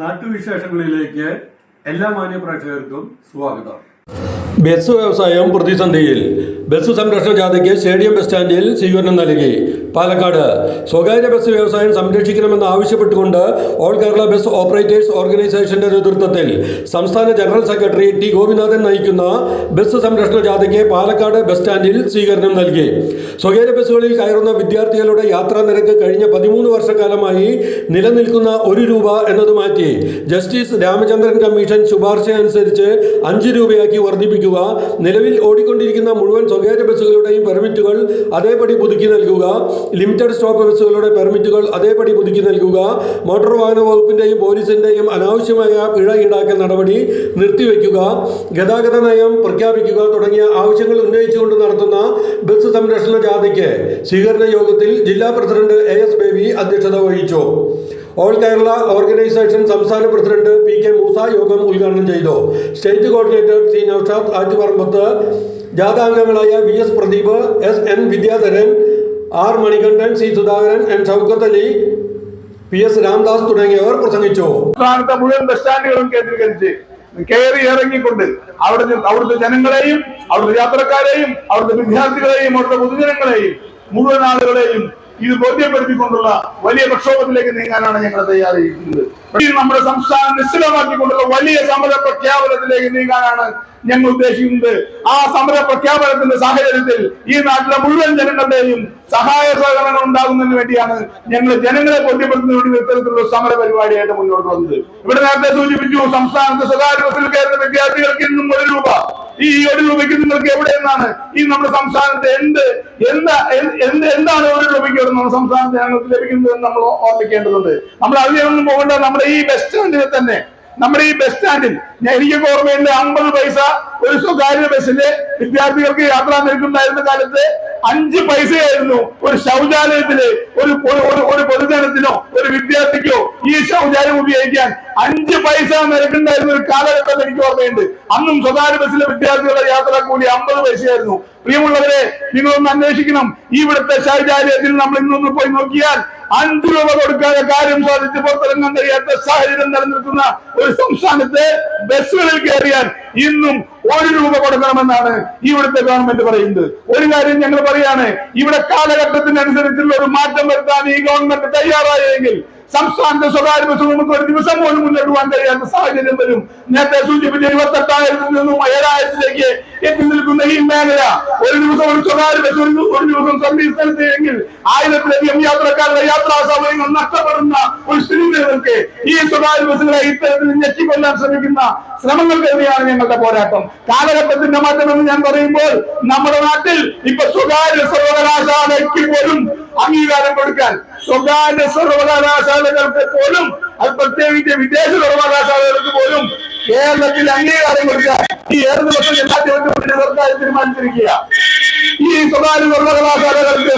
നാട്ടുവിശേഷങ്ങളിലേക്ക് എല്ലാ മാന്യപ്രേക്ഷകർക്കും സ്വാഗതം. ബസ് വ്യവസായം പ്രതിസന്ധിയിൽ. ബസ് സംരക്ഷണ ജാഥയ്ക്ക് സ്റ്റേഡിയം ബസ് സ്റ്റാൻഡിൽ സ്വീകരണം നൽകി. പാലക്കാട്. സ്വകാര്യ ബസ് വ്യവസായം സംരക്ഷിക്കണമെന്ന് ആവശ്യപ്പെട്ടുകൊണ്ട് ഓൾ കേരള ബസ് ഓപ്പറേറ്റേഴ്സ് ഓർഗനൈസേഷന്റെ നേതൃത്വത്തിൽ സംസ്ഥാന ജനറൽ സെക്രട്ടറി ടി ഗോപിനാഥൻ നയിക്കുന്ന ബസ് സംരക്ഷണ ജാഥയ്ക്ക് പാലക്കാട് ബസ് സ്റ്റാൻഡിൽ സ്വീകരണം നൽകി. സ്വകാര്യ ബസ്സുകളിൽ കയറുന്ന വിദ്യാർത്ഥികളുടെ യാത്രാ നിരക്ക് കഴിഞ്ഞ പതിമൂന്ന് വർഷക്കാലമായി നിലനിൽക്കുന്ന ഒരു രൂപ എന്നത് മാറ്റി ജസ്റ്റിസ് രാമചന്ദ്രൻ കമ്മീഷൻ ശുപാർശ അനുസരിച്ച് അഞ്ച് രൂപയാക്കി വർദ്ധിപ്പിക്കുക നിലവിൽ ഓടിക്കൊണ്ടിരിക്കുന്ന മുഴുവൻ സ്വകാര്യ ബസ്സുകളുടെയും പെർമിറ്റുകൾ അതേപടി പുതുക്കി നൽകുക. ലിമിറ്റഡ് സ്റ്റോപ്പ് ബസ്സുകളുടെ പെർമിറ്റുകൾ അതേപടി പുതുക്കി നൽകുക. മോട്ടോർ വാഹന വകുപ്പിന്റെയും പോലീസിന്റെയും അനാവശ്യമായ പിഴ ഈടാക്കൽ നടപടി നിർത്തിവെക്കുക. ഗതാഗത നയം പ്രഖ്യാപിക്കുക തുടങ്ങിയ ആവശ്യങ്ങൾ ഉന്നയിച്ചുകൊണ്ട് നടത്തുന്ന ബസ് സംരക്ഷണ ജാഥയ്ക്ക് സ്വീകരണ യോഗത്തിൽ ജില്ലാ പ്രസിഡന്റ് എ എസ് ബേബി അധ്യക്ഷത വഹിച്ചു. ഓൾ കേരള ഓർഗനൈസേഷൻ സംസ്ഥാന പ്രസിഡന്റ് പി കെ മൂസ യോഗം ഉദ്ഘാടനം ചെയ്തു. State coordinator C Noushad Attuparambath ജാഥാംഗങ്ങളായ V S Pradeep S N Vidyadharan R Manikandan C Sudhakaran N Shoukath Ali P S Ramdas തുടങ്ങിയവർ പ്രസംഗിച്ചു. കയറി ഇറങ്ങിക്കൊണ്ട് അവിടുത്തെ അവിടുത്തെ ജനങ്ങളെയും അവിടുത്തെ യാത്രക്കാരെയും അവിടുത്തെ വിദ്യാർത്ഥികളെയും അവിടുത്തെ പൊതുജനങ്ങളെയും മുഴുവൻ ആളുകളെയും ഇത് ബോധ്യപ്പെടുത്തിക്കൊണ്ടുള്ള വലിയ പ്രക്ഷോഭത്തിലേക്ക് നീങ്ങാനാണ് ഞങ്ങൾ തയ്യാറായിരിക്കുന്നത് നമ്മുടെ സംസ്ഥാനം നിശ്ചലമാക്കിക്കൊണ്ടുള്ള വലിയ സമര പ്രഖ്യാപനത്തിലേക്ക് നീങ്ങാനാണ് ഞങ്ങൾ ഉദ്ദേശിക്കുന്നത്. ആ സമര പ്രഖ്യാപനത്തിന്റെ സാഹചര്യത്തിൽ ഈ നാട്ടിലെ മുഴുവൻ ജനങ്ങളുടെയും സഹായ സഹകരണങ്ങൾ ഉണ്ടാകുന്നതിന് വേണ്ടിയാണ് ഞങ്ങൾ ജനങ്ങളെ ബോധ്യപ്പെടുത്തുന്നതിന് ഇത്തരത്തിലുള്ള സമര പരിപാടിയായിട്ട് മുന്നോട്ട് വന്നത്. ഇവിടെ നേരത്തെ സൂചിപ്പിച്ചു സംസ്ഥാനത്ത് സ്വകാര്യ ബസ്സിൽ കയറുന്ന വിദ്യാർത്ഥികൾക്ക് ഇന്നും ഒരു രൂപ ഈ ഒരു രൂപയ്ക്ക് നിങ്ങൾക്ക് എവിടെ നിന്നാണ് ഈ നമ്മുടെ സംസ്ഥാനത്ത് എന്ത് എന്താ എന്ത് എന്ത് എന്താണ് ഒരു രൂപയ്ക്ക് നമ്മുടെ സംസ്ഥാനത്ത് ഞങ്ങൾക്ക് ലഭിക്കുന്നത് നമ്മൾ ഓർമ്മിക്കേണ്ടതുണ്ട്. നമ്മൾ അതിലൊന്നും പോകേണ്ട നമ്മുടെ ഈ ബസ് സ്റ്റാൻഡിൽ തന്നെ നമ്മുടെ ഈ ബസ് സ്റ്റാൻഡിൽ എനിക്ക് ഓർമ്മയുണ്ട് അമ്പത് പൈസ ഒരു സ്വകാര്യ ബസ്സിൽ വിദ്യാർത്ഥികൾക്ക് യാത്ര നിരക്കുണ്ടായിരുന്ന കാലത്ത് അഞ്ച് പൈസയായിരുന്നു ഒരു ശൗചാലയത്തിൽ ഒരു- ഒരു പൊതുജനത്തിനോ ഒരു വിദ്യാർത്ഥിക്കോ ഈ ശൗചാലയം ഉപയോഗിക്കാൻ. അഞ്ച് പൈസ നിരക്കുണ്ടായിരുന്ന ഒരു കാലഘട്ടം എനിക്ക് ഓർമ്മയുണ്ട്. അന്നും സ്വകാര്യ ബസ്സിലെ വിദ്യാർത്ഥികളുടെ യാത്രാ കൂലി അമ്പത് പൈസയായിരുന്നു. പ്രിയമുള്ളവരെ നിങ്ങളൊന്ന് അന്വേഷിക്കണം. ഇവിടുത്തെ ശൈചാര്യത്തിൽ നമ്മൾ ഇന്നൊന്ന് പോയി നോക്കിയാൽ അഞ്ചു രൂപ കൊടുക്കാതെ കാര്യം സാധിച്ച് പുറത്തിറങ്ങാൻ കഴിയാത്ത സാഹചര്യം നിലനിൽക്കുന്ന ഒരു സംസ്ഥാനത്തെ ബസ്സുകളിൽ കയറിയാൽ ഇന്നും ഒരു രൂപ കൊടുക്കണമെന്നാണ് ഇവിടുത്തെ ഗവൺമെന്റ് പറയുന്നത്. ഒരു കാര്യം ഞങ്ങൾ പറയാണ് ഇവിടെ കാലഘട്ടത്തിനനുസരിച്ചുള്ള ഒരു മാറ്റം വരുത്താൻ ഈ ഗവൺമെന്റ് തയ്യാറായെങ്കിൽ സംസ്ഥാനത്തെ സ്വകാര്യ ബസ് നമുക്ക് ഒരു ദിവസം പോലും മുന്നോട്ട് പോകാൻ കഴിയാത്ത സാഹചര്യം വരും. നേരത്തെ സൂചിപ്പിച്ച ഇരുപത്തെട്ടായിരത്തിൽ നിന്നും ഏഴായിരത്തിലേക്ക് എത്തി നിൽക്കുന്ന ഈ മേഖല ഒരു ദിവസം ഒരു സ്വകാര്യ ബസ് ഒരു ദിവസം സർവീസ് നടത്തിയെങ്കിൽ ആയിരത്തിലധികം യാത്രക്കാരുടെ യാത്രാ സൗകര്യങ്ങൾ നഷ്ടപ്പെടുന്ന ഒരു സ്ഥിതിക്ക് ഈ സ്വകാര്യ ബസ്സുകളെ ഇത്തരത്തിൽ ഞെക്കിക്കൊല്ലാൻ ശ്രമിക്കുന്ന ശ്രമങ്ങൾ ശ്രമങ്ങൾക്കെതിരെയാണ് ഞങ്ങളുടെ പോരാട്ടം. കാലഘട്ടത്തിന്റെ മാറ്റമെന്ന് ഞാൻ പറയുമ്പോൾ നമ്മുടെ നാട്ടിൽ ഇപ്പൊ സ്വകാര്യ സർവകലാശാലയ്ക്ക് പോലും അംഗീകാരം കൊടുക്കാൻ സ്വകാര്യ സർവകലാശാലകൾക്ക് പോലും അത് പ്രത്യേകിച്ച് വിദേശ സർവകലാശാലകൾക്ക് പോലും കേരളത്തിൽ അംഗീകാരം കൊടുക്കാൻ ഈ ഏഴ് ദിവസം എല്ലാ ദിവസം സർക്കാർ തീരുമാനിച്ചിരിക്കുക ഈ സ്വകാര്യ സർവകലാശാലകൾക്ക്